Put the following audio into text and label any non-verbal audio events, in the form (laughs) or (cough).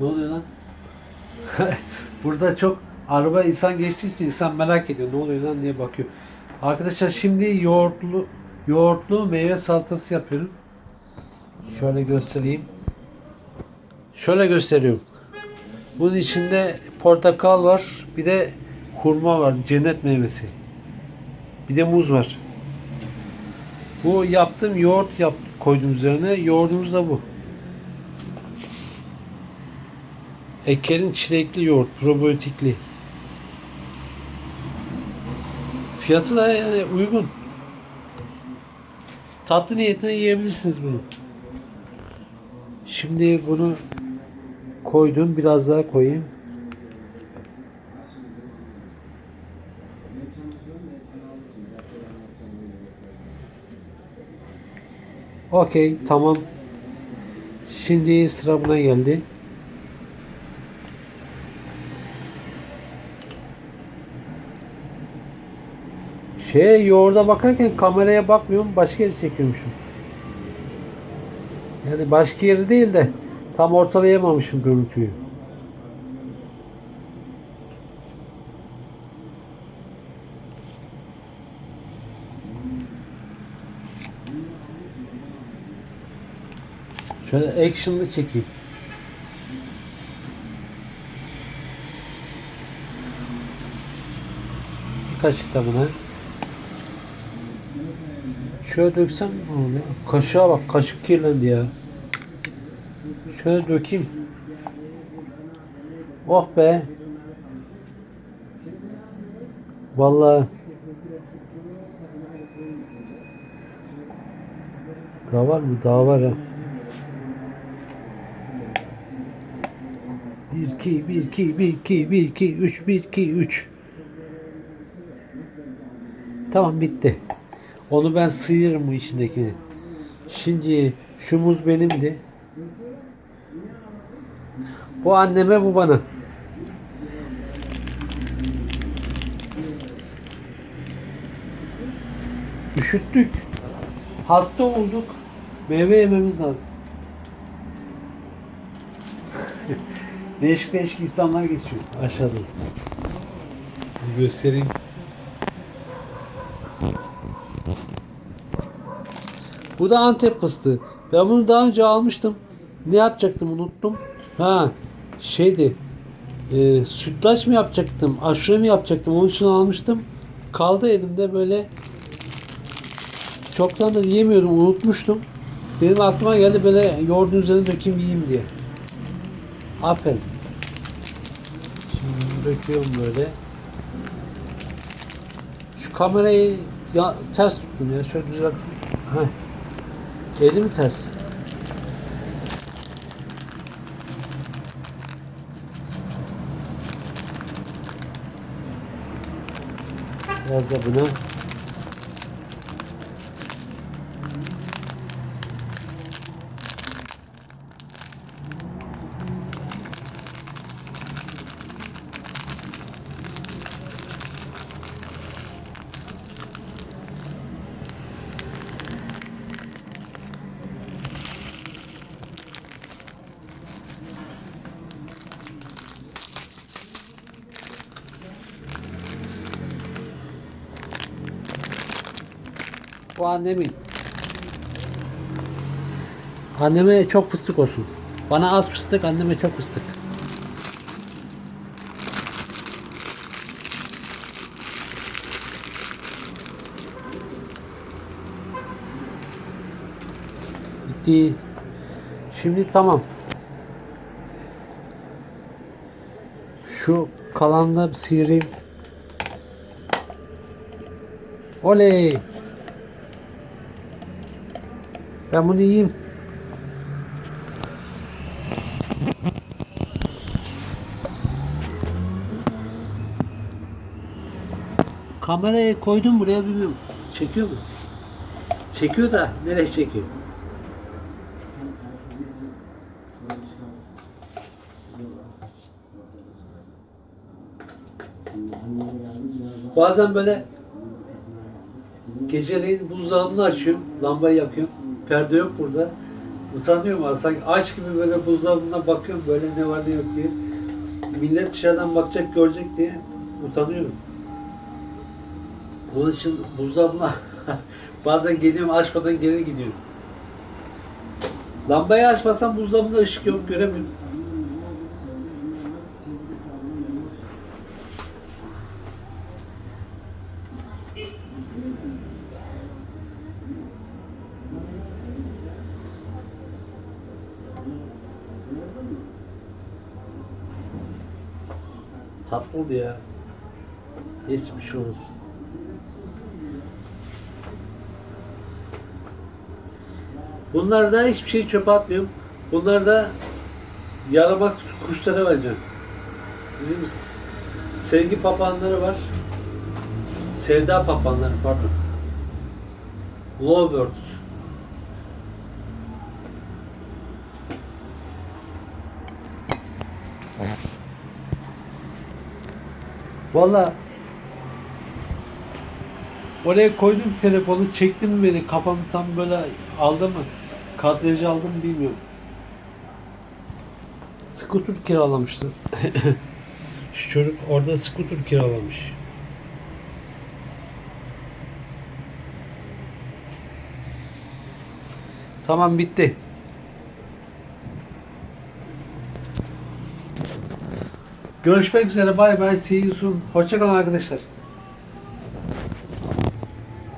Ne oluyor lan? (laughs) Burada çok araba insan geçtiği için insan merak ediyor. Ne oluyor lan diye bakıyor. Arkadaşlar şimdi yoğurtlu yoğurtlu meyve salatası yapıyorum. Şöyle göstereyim. Şöyle gösteriyorum. Bunun içinde portakal var. Bir de hurma var. Cennet meyvesi. Bir de muz var. Bu yaptığım yoğurt yap, koydum üzerine. Yoğurdumuz da bu. Eker'in çilekli yoğurt, probiyotikli. Fiyatı da yani uygun. Tatlı niyetine yiyebilirsiniz bunu. Şimdi bunu koydum. Biraz daha koyayım. Okey, tamam. Şimdi sıra buna geldi. Şeye yoğurda bakarken kameraya bakmıyorum, başka yeri çekiyormuşum. Yani başka yeri değil de tam ortalayamamışım görüntüyü. Şöyle action'lı çekeyim. Bir kaşık da buna. Şöyle döksem oluyor? Kaşığa bak, kaşık kirlendi ya. Şöyle dökeyim. Oh be. Vallahi Daha var mı? Daha var ha. 1 2 1 2 1 2 1 2 3 1 2 3 Tamam bitti. Onu ben sıyırırım bu içindekini. Şimdi şu muz benimdi. Bu anneme bu bana. Üşüttük. Hasta olduk. Meyve yememiz lazım. (laughs) değişik değişik insanlar geçiyor aşağıda. Göstereyim. Bu da Antep fıstığı. Ben bunu daha önce almıştım. Ne yapacaktım unuttum. Ha şeydi. E, sütlaç mı yapacaktım? Aşure mi yapacaktım? Onun için almıştım. Kaldı elimde böyle. Çoktandır yemiyordum. Unutmuştum. Benim aklıma geldi böyle yoğurdun üzerine dökeyim yiyeyim diye. Aferin. Şimdi döküyorum böyle. Şu kamerayı ya, ters tuttum ya. Şöyle düzelt. Heh. Elim ters. Biraz da buna. Bu annemin. Anneme çok fıstık olsun. Bana az fıstık, anneme çok fıstık. Bitti. Şimdi tamam. Şu kalanla sıyırayım. Oley! Ben bunu yiyeyim. Kamerayı koydum buraya bilmiyorum. Çekiyor mu? Çekiyor da nereye çekiyor? Bazen böyle geceleyin buzdolabını açıyorum, lambayı yakıyorum. Perde yok burada. Utanıyorum ama sanki aç gibi böyle buzdolabına bakıyorum böyle ne var ne yok diye. Millet dışarıdan bakacak görecek diye utanıyorum. Onun için buzdolabına (laughs) bazen geliyorum açmadan geri gidiyorum. Lambayı açmasam buzdolabında ışık yok göremiyorum. Tatlı oldu ya. Hiçbir şey olmaz. Bunlarda hiçbir şey çöpe atmıyorum. Bunlarda yaramaz kuşlara vereceğim. Bizim sevgi papağanları var. Sevda papağanları pardon. Lovebird. Valla oraya koydum telefonu çektim beni kafam tam böyle aldı mı kadrajı aldım bilmiyorum. Skuter kiralamıştır. (laughs) Şu çocuk orada skuter kiralamış. Tamam bitti. Görüşmek üzere. Bay bay. See you soon. Hoşçakalın arkadaşlar.